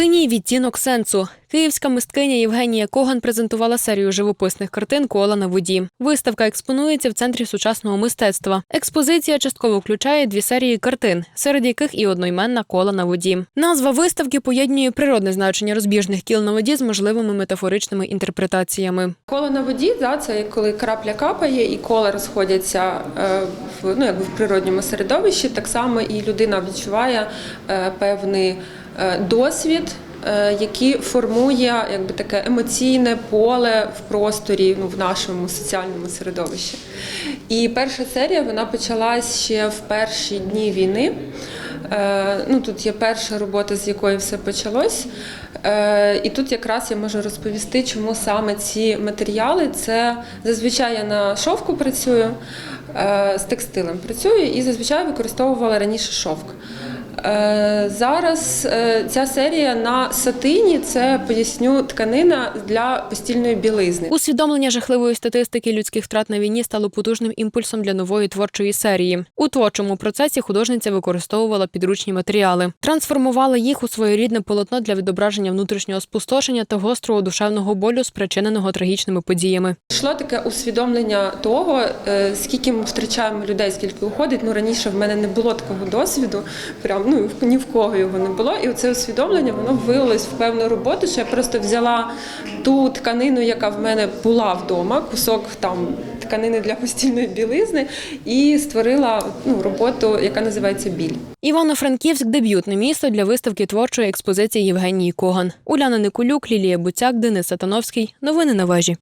Синій відтінок сенсу. Київська мисткиня Євгенія Коган презентувала серію живописних картин Кола на воді. Виставка експонується в центрі сучасного мистецтва. Експозиція частково включає дві серії картин, серед яких і одноіменна кола на воді. Назва виставки поєднує природне значення розбіжних кіл на воді з можливими метафоричними інтерпретаціями. Коло на воді, да, це коли крапля капає і кола розходяться е, в, ну, якби в природньому середовищі. Так само і людина відчуває е, певний досвід. е, Який формує якби таке емоційне поле в просторі, ну в нашому соціальному середовищі. І перша серія вона почалась ще в перші дні війни. Е, ну, тут є перша робота, з якої все почалось. Е, і тут якраз я можу розповісти, чому саме ці матеріали. Це зазвичай я на шовку працюю, е, з текстилем працюю і зазвичай використовувала раніше шовк. Е, Зараз е, ця серія на сатині це поясню тканина для постільної білизни. Усвідомлення жахливої статистики людських втрат на війні стало потужним імпульсом для нової творчої серії. У творчому процесі художниця використовувала підручні матеріали, трансформувала їх у своєрідне полотно для відображення внутрішнього спустошення та гострого душевного болю, спричиненого трагічними подіями. Йшло таке усвідомлення того, е, скільки ми втрачаємо людей, скільки уходить. Ну раніше в мене не було такого досвіду, прям ну ні в кого його не було. І це усвідомлення воно вилилось в певну роботу. Що я просто взяла ту тканину, яка в мене була вдома, кусок там тканини для постільної білизни, і створила ну, роботу, яка називається біль. Івано-Франківськ дебютне місто для виставки творчої експозиції Євгенії Коган. Уляна Никулюк, Лілія Буцяк, Денис Сатановський. Новини на вежі.